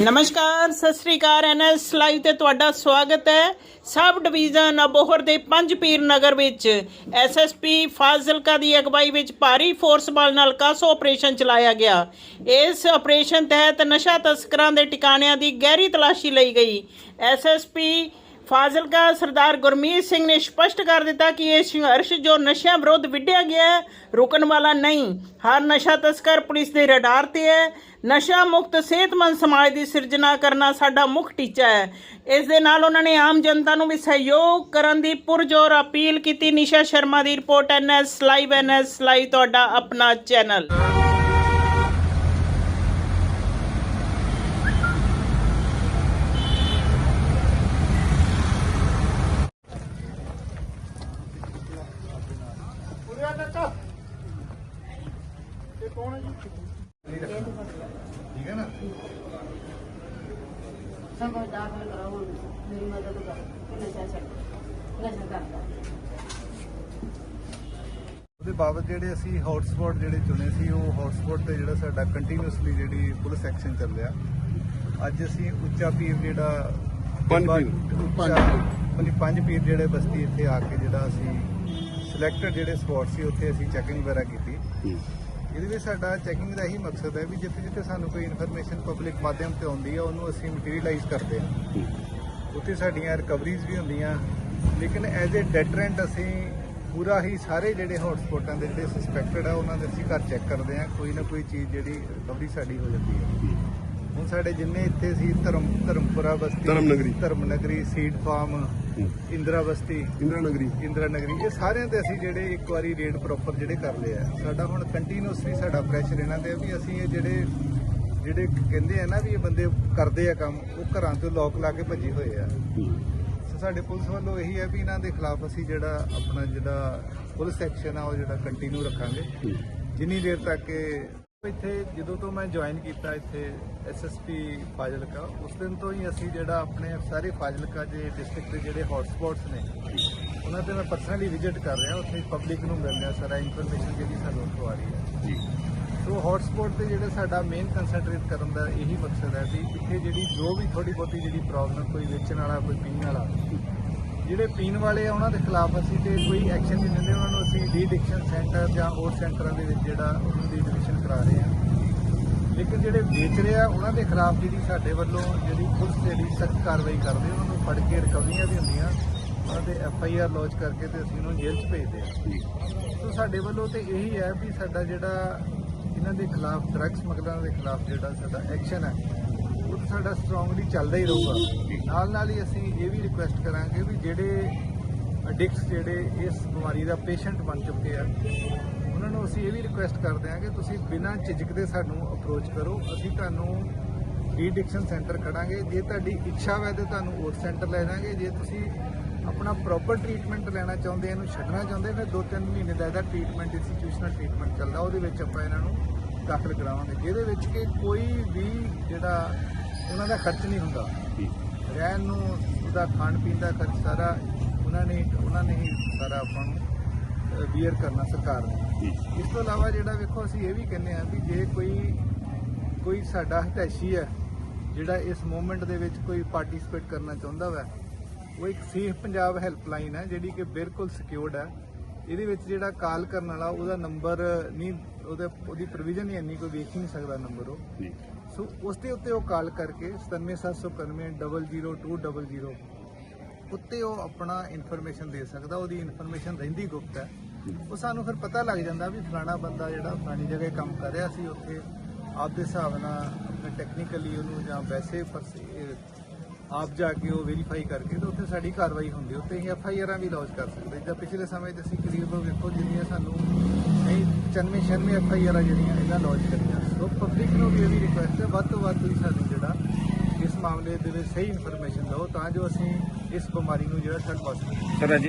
ਨਮਸਕਾਰ, ਸਤਿ ਸ੍ਰੀ ਅਕਾਲ NS live ਤੇ ਤੁਹਾਡਾ ਸਵਾਗਤ ਹੈ ਸਬ ਡਿਵੀਜ਼ਨ ਅਬੋਹਰ ਦੇ ਪੰਜ ਪੀਰ ਨਗਰ ਵਿੱਚ। ਐਸਐਸਪੀ ਫਾਜ਼ਿਲਕਾ ਦੀ ਅਗਵਾਈ ਵਿੱਚ ਭਾਰੀ ਫੋਰਸ ਬਲ ਨਾਲ ਕਾਸੋ ਆਪਰੇਸ਼ਨ ਚਲਾਇਆ ਗਿਆ। ਇਸ ਆਪਰੇਸ਼ਨ ਤਹਿਤ ਨਸ਼ਾ ਤਸਕਰਾਂ ਦੇ ਟਿਕਾਣਿਆਂ ਦੀ ਗਹਿਰੀ ਤਲਾਸ਼ੀ ਲਈ ਗਈ। ਐਸਐਸਪੀ ਫਾਜ਼ਿਲਕਾ ਸਰਦਾਰ ਗੁਰਮੀਤ ਸਿੰਘ ਨੇ ਸਪਸ਼ਟ ਕਰ ਦਿੱਤਾ ਕਿ ਇਹ ਸੰਘਰਸ਼ ਜੋ ਨਸ਼ਿਆਂ ਵਿਰੁੱਧ ਵਿੱਢਿਆ ਗਿਆ ਹੈ, ਰੁਕਣ ਵਾਲਾ ਨਹੀਂ। ਹਰ ਨਸ਼ਾ ਤਸਕਰ ਪੁਲਿਸ ਦੇ ਰਡਾਰ ਤੇ ਹੈ। ਨਸ਼ਾ ਮੁਕਤ, ਸਿਹਤਮੰਦ ਸਮਾਜ ਦੀ ਸਿਰਜਣਾ ਕਰਨਾ ਸਾਡਾ ਮੁੱਖ ਟੀਚਾ ਹੈ। ਇਸ ਦੇ ਨਾਲ ਉਹਨਾਂ ਨੇ ਆਮ ਜਨਤਾ ਨੂੰ ਵੀ ਸਹਿਯੋਗ ਕਰਨ ਦੀ ਪੁਰਜੋਰ ਅਪੀਲ ਕੀਤੀ। ਨਿਸ਼ਾ ਸ਼ਰਮਾ ਦੀ report NS, live NS, live ਤੁਹਾਡਾ ਆਪਣਾ ਚੈਨਲ। ਠੀਕ ਹੈ ਨਾ ਸਭ ਦਾਖਲ ਕਰਾਓ ਹੁਣ ਮੇਰੀ ਮਦਦ ਕਰੋ ਕਿ ਨਸ਼ਾ ਛੱਡ ਨਸ਼ਾ ਕਰਦਾ ਉਹਦੇ ਬਾਬਤ ਜਿਹੜੇ ਅਸੀਂ ਹੌਟਸਪੌਟ ਜਿਹੜੇ ਚੁਣੇ ਸੀ ਉਹ ਹੌਟਸਪੌਟ ਤੇ ਜਿਹੜਾ ਸਾਡਾ ਕੰਟੀਨਿਊਸਲੀ ਜਿਹੜੀ ਪੁਲਿਸ ਐਕਸ਼ਨ ਚੱਲ ਰਿਹਾ ਅੱਜ ਅਸੀਂ ਉੱਚਾ ਪੀਰ ਜਿਹੜਾ ਪੰਜ ਪੰਜ ਪੀਰ। ਪੰਜ ਪੀਰ ਜਿਹੜੇ ਬਸਤੀ ਇੱਥੇ ਆ ਕੇ ਜਿਹੜਾ ਅਸੀਂ ਸਿਲੈਕਟਡ ਜਿਹੜੇ ਸਪੌਟ ਸੀ ਉੱਥੇ ਅਸੀਂ ਚੈਕਿੰਗ ਵਗੈਰਾ ਕੀਤੀ। ਇਹਦੇ ਵਿੱਚ ਸਾਡਾ ਚੈਕਿੰਗ ਦਾ ਇਹੀ ਮਕਸਦ ਹੈ ਵੀ ਜਿੱਥੇ ਜਿੱਥੇ ਸਾਨੂੰ ਕੋਈ ਇਨਫੋਰਮੇਸ਼ਨ ਪਬਲਿਕ ਮਾਧਿਅਮ ਤੇ ਆਉਂਦੀ ਹੈ ਉਹਨੂੰ ਅਸੀਂ ਮਟੀਰੀਅਲਾਈਜ਼ ਕਰਦੇ ਹਾਂ ਉੱਥੇ ਸਾਡੀਆਂ ਰਿਕਵਰੀਜ਼ ਵੀ ਹੁੰਦੀਆਂ ਲੇਕਿਨ ਐਜ਼ ਅ ਡੈਟਰੈਂਟ ਅਸੀਂ ਪੂਰਾ ਹੀ ਸਾਰੇ ਜਿਹੜੇ ਹੌਟਸਪੌਟਾਂ ਦੇ ਜਿਹੜੇ ਸਸਪੈਕਟਡ ਆ ਉਹਨਾਂ ਦੇ ਅਸੀਂ ਘਰ ਚੈੱਕ ਕਰਦੇ ਹਾਂ ਕੋਈ ਨਾ ਕੋਈ ਚੀਜ਼ ਜਿਹੜੀ ਰਿਕਵਰੀ ਸਾਡੀ ਹੋ ਜਾਂਦੀ ਹੈ ਹੁਣ ਸਾਡੇ ਜਿੰਨੇ ਇੱਥੇ ਸੀ ਧਰਮ ਧਰਮਪੁਰਾ ਬਸਤੀ ਧਰਮ ਨਗਰੀ। ਧਰਮ ਨਗਰੀ ਸੀਡ ਫਾਰਮ ਇੰਦਰਾ ਬਸਤੀ ਇੰਦਰਾ ਨਗਰੀ ਇੰਦਰਾ ਨਗਰੀ ਇਹ ਸਾਰਿਆਂ ਤੇ ਅਸੀਂ ਜਿਹੜੇ ਇੱਕ ਵਾਰੀ ਰੇਡ ਪ੍ਰੋਪਰ ਜਿਹੜੇ ਕਰ ਲਏ ਆ। ਸਾਡਾ ਹੁਣ ਕੰਟੀਨਿਊਸਲੀ ਸਾਡਾ ਪ੍ਰੈਸ਼ਰ ਇਹਨਾਂ ਤੇ ਆ ਵੀ ਅਸੀਂ ਇਹ ਜਿਹੜੇ ਜਿਹੜੇ ਕਹਿੰਦੇ ਆ ਨਾ ਵੀ ਇਹ ਬੰਦੇ ਕਰਦੇ ਆ ਕੰਮ ਉਹ ਘਰਾਂ ਤੋਂ ਲੋਕ ਲਾ ਕੇ ਭੱਜੇ ਹੋਏ ਆ। ਸੋ ਸਾਡੇ ਪੁਲਿਸ ਵੱਲੋਂ ਇਹੀ ਹੈ ਵੀ ਇਹਨਾਂ ਦੇ ਖਿਲਾਫ ਅਸੀਂ ਜਿਹੜਾ ਆਪਣਾ ਜਿਹੜਾ ਪੁਲਿਸ ਐਕਸ਼ਨ ਆ ਉਹ ਜਿਹੜਾ ਕੰਟੀਨਿਊ ਰੱਖਾਂਗੇ। ਜਿੰਨੀ ਦੇਰ ਤੱਕ ਇਹ ਇੱਥੇ ਜਦੋਂ ਤੋਂ ਮੈਂ ਜੁਆਇਨ ਕੀਤਾ ਇੱਥੇ ਐਸਐਸਪੀ ਫਾਜ਼ਿਲਕਾ ਉਸ ਦਿਨ ਤੋਂ ਹੀ ਅਸੀਂ ਜਿਹੜਾ ਆਪਣੇ ਸਾਰੇ ਫਾਜ਼ਿਲਕਾ ਦੇ ਡਿਸਟ੍ਰਿਕਟ ਦੇ ਜਿਹੜੇ ਹੌਟਸਪੌਟਸ ਨੇ ਉਹਨਾਂ ਤੇ ਮੈਂ ਪਰਸਨਲੀ ਵਿਜ਼ਿਟ ਕਰ ਰਿਹਾ ਉੱਥੇ ਪਬਲਿਕ ਨੂੰ ਮਿਲ ਰਿਹਾ ਸਾਰਾ ਇਨਫੋਰਮੇਸ਼ਨ ਜਿਹੜੀ ਸਾਨੂੰ ਉੱਥੋਂ ਆ ਰਹੀ ਹੈ। ਸੋ ਹੌਟਸਪੌਟ ਤੇ ਜਿਹੜਾ ਸਾਡਾ ਮੇਨ ਕਨਸੈਂਟਰੇਟ ਕਰਨ ਦਾ ਇਹੀ ਮਕਸਦ ਹੈ ਵੀ ਇੱਥੇ ਜਿਹੜੀ ਜੋ ਵੀ ਥੋੜੀ ਬਹੁਤੀ ਜਿਹੜੀ ਪ੍ਰੋਬਲਮ ਕੋਈ ਵੇਚਣ ਵਾਲਾ ਕੋਈ ਪੀਣ ਵਾਲਾ ਜਿਹੜੇ ਪੀਣ ਵਾਲੇ ਆ, ਉਹਨਾਂ ਦੇ ਖਿਲਾਫ ਅਸੀਂ ਤੇ ਕੋਈ ਐਕਸ਼ਨ ਨਹੀਂ ਲੈਂਦੇ ਉਹਨਾਂ ਨੂੰ ਅਸੀਂ ਡੀ ਐਡਿਕਸ਼ਨ ਸੈਂਟਰ ਜਾਂ ਹੋਰ ਸੈਂਟਰਾਂ ਦੇ ਵਿੱਚ ਜਿਹੜਾ ਉਹਨਾਂ ਦੀ ਐਡਮਿਸ਼ਨ ਕਰਾ ਰਹੇ ਆ। ਲੇਕਿਨ ਜਿਹੜੇ ਵੇਚ ਰਹੇ ਆ, ਉਹਨਾਂ ਦੇ ਖਿਲਾਫ ਜਿਹੜੀ ਸਾਡੇ ਵੱਲੋਂ ਜਿਹੜੀ ਪੁਲਿਸ ਜਿਹੜੀ ਸਖਤ ਕਾਰਵਾਈ ਕਰਦੇ ਉਹਨਾਂ ਨੂੰ ਫੜ ਕੇ ਰਿਕਵਰੀਆਂ ਵੀ ਹੁੰਦੀਆਂ, ਉਹਨਾਂ ਦੇ ਐਫ ਆਈ ਆਰ ਲੌਂਚ ਕਰਕੇ ਤੇ ਅਸੀਂ ਉਹਨੂੰ ਜੇਲ੍ਹ 'ਚ ਭੇਜਦੇ ਆ। ਸੋ ਸਾਡੇ ਵੱਲੋਂ ਤੇ ਇਹੀ ਹੈ ਵੀ ਸਾਡਾ ਜਿਹੜਾ ਇਹਨਾਂ ਦੇ ਖਿਲਾਫ ਡਰੱਗ ਸਮਗਲਰਾਂ ਦੇ ਖਿਲਾਫ ਜਿਹੜਾ ਸਾਡਾ ਐਕਸ਼ਨ ਹੈ ਸਾਡਾ ਸਟਰੋਂਗਲੀ ਚੱਲਦਾ ਹੀ ਰਹੂਗਾ। ਨਾਲ ਨਾਲ ਹੀ ਅਸੀਂ ਇਹ ਵੀ ਰਿਕੁਐਸਟ ਕਰਾਂਗੇ ਵੀ ਜਿਹੜੇ ਅਡਿਕਟਸ ਜਿਹੜੇ ਇਸ ਬਿਮਾਰੀ ਦਾ ਪੇਸ਼ੈਂਟ ਬਣ ਚੁੱਕੇ ਆ, ਉਹਨਾਂ ਨੂੰ ਅਸੀਂ ਇਹ ਵੀ ਰਿਕੁਐਸਟ ਕਰਦੇ ਹਾਂ ਕਿ ਤੁਸੀਂ ਬਿਨਾਂ ਝਿਜਕਦੇ ਸਾਨੂੰ ਅਪਰੋਚ ਕਰੋ। ਅਸੀਂ ਤੁਹਾਨੂੰ ਡੀਡਿਕਸ਼ਨ ਸੈਂਟਰ ਖੜਾਂਗੇ ਜੇ ਤੁਹਾਡੀ ਇੱਛਾ ਹੈ ਤੇ ਤੁਹਾਨੂੰ ਹੋਰ ਸੈਂਟਰ ਲੈ ਜਾਵਾਂਗੇ ਜੇ ਤੁਸੀਂ ਆਪਣਾ ਪ੍ਰੋਪਰ ਟ੍ਰੀਟਮੈਂਟ ਲੈਣਾ ਚਾਹੁੰਦੇ ਇਹਨੂੰ ਛੱਡਣਾ ਚਾਹੁੰਦੇ ਫਿਰ 2-3 ਮਹੀਨੇ ਦਾ ਇਹਦਾ ਟ੍ਰੀਟਮੈਂਟ ਇੰਸਟੀਟਿਊਸ਼ਨਲ ਟ੍ਰੀਟਮੈਂਟ ਚੱਲਦਾ। ਉਹਦੇ ਵਿੱਚ ਆਪਾਂ ਇਹਨਾਂ ਨੂੰ ਦਾਖਲ ਕਰਾਵਾਂਗੇ। ਜਿਹਦੇ ਵਿੱਚ ਕਿ ਕੋਈ ਵੀ ਜਿਹੜਾ ਉਹਨਾਂ ਦਾ ਖਰਚ ਨਹੀਂ ਹੁੰਦਾ। ਰਹਿਣ ਨੂੰ ਉਹਦਾ ਖਾਣ ਪੀਣ ਦਾ ਖਰਚ ਸਾਰਾ ਉਹਨਾਂ ਨੇ ਉਹਨਾਂ ਨੇ ਹੀ ਸਾਰਾ ਆਪਾਂ ਨੂੰ ਬੀਅਰ ਕਰਨਾ ਸਰਕਾਰ ਨੇ। ਇਸ ਤੋਂ ਇਲਾਵਾ ਜਿਹੜਾ ਵੇਖੋ ਅਸੀਂ ਇਹ ਵੀ ਕਹਿੰਦੇ ਆ ਵੀ ਜੇ ਕੋਈ ਕੋਈ ਸਾਡਾ ਹਿਤੈਸ਼ੀ ਹੈ ਜਿਹੜਾ ਇਸ ਮੂਵਮੈਂਟ ਦੇ ਵਿੱਚ ਕੋਈ ਪਾਰਟਿਸਿਪੇਟ ਕਰਨਾ ਚਾਹੁੰਦਾ ਵਾ ਉਹ ਇੱਕ ਸੇਫ ਪੰਜਾਬ ਹੈਲਪਲਾਈਨ ਹੈ ਜਿਹੜੀ ਕਿ ਬਿਲਕੁਲ ਸਿਕਿਉਰਡ ਹੈ। ਇਹਦੇ ਵਿੱਚ ਜਿਹੜਾ ਕਾਲ ਕਰਨ ਵਾਲਾ ਉਹਦਾ ਨੰਬਰ ਨਹੀਂ ਉਹਦੇ ਉਹਦੀ ਪ੍ਰੋਵੀਜ਼ਨ ਨਹੀਂ ਇੰਨੀ ਕੋਈ ਵੇਖ ਹੀ ਨਹੀਂ ਸਕਦਾ ਨੰਬਰ ਉਹ। ਸੋ ਉਸ ਦੇ ਉੱਤੇ ਉਹ ਕਾਲ ਕਰਕੇ 9779 00200 ਉੱਤੇ ਉਹ ਆਪਣਾ ਇਨਫੋਰਮੇਸ਼ਨ ਦੇ ਸਕਦਾ, ਉਹਦੀ ਇਨਫੋਰਮੇਸ਼ਨ ਰਹਿੰਦੀ ਗੁਪਤ ਹੈ। ਉਹ ਸਾਨੂੰ ਫਿਰ ਪਤਾ ਲੱਗ ਜਾਂਦਾ ਵੀ ਫਲਾਣਾ ਬੰਦਾ ਜਿਹੜਾ ਫਲਾਣੀ ਜਗ੍ਹਾ ਕੰਮ ਕਰ ਰਿਹਾ ਸੀ, ਉੱਥੇ ਆਪ ਦੇ ਹਿਸਾਬ ਨਾਲ ਆਪਣੇ ਟੈਕਨੀਕਲੀ ਉਹਨੂੰ ਜਾਂ ਵੈਸੇ ਪਰਸ- ਆਪ ਜਾ ਕੇ ਉਹ ਵੈਰੀਫਾਈ ਕਰਕੇ ਤੇ ਉੱਥੇ ਸਾਡੀ ਕਾਰਵਾਈ ਹੁੰਦੀ ਉੱਤੇ ਹੀ ਐਫ ਆਈ ਆਰਾਂ ਵੀ ਲੌਂਚ ਕਰ ਸਕਦੇ ਜਾਂ ਪਿਛਲੇ ਸਮੇਂ 'ਚ ਅਸੀਂ ਕਰੀਬ ਵੇਖੋ ਜਿੰਨੀਆਂ ਸਾਨੂੰ, ਨਹੀਂ 95 96 ਐਫ ਆਈ ਆਰਾਂ ਜਿਹੜੀਆਂ ਇਹਨਾਂ ਲੌਂਚ ਕਰੀਆਂ। ਨੂੰ ਵੀ ਇਹ ਰਿਕੁਐਸਟ ਹੈ, ਵੱਧ ਤੋਂ ਵੱਧ ਤੁਸੀਂ ਸਾਨੂੰ ਜਿਹੜਾ ਇਸ ਮਾਮਲੇ ਦੇ ਵਿੱਚ ਸਹੀ ਇਨਫੋਰਮੇਸ਼ਨ ਦਿਓ ਤਾਂ ਜੋ ਅਸੀਂ ਇਸ ਬਿਮਾਰੀ ਨੂੰ ਜਿਹੜਾ ਛੱਡ ਪਾ ਸਕੀਏ ਸਰ, ਅੱਜ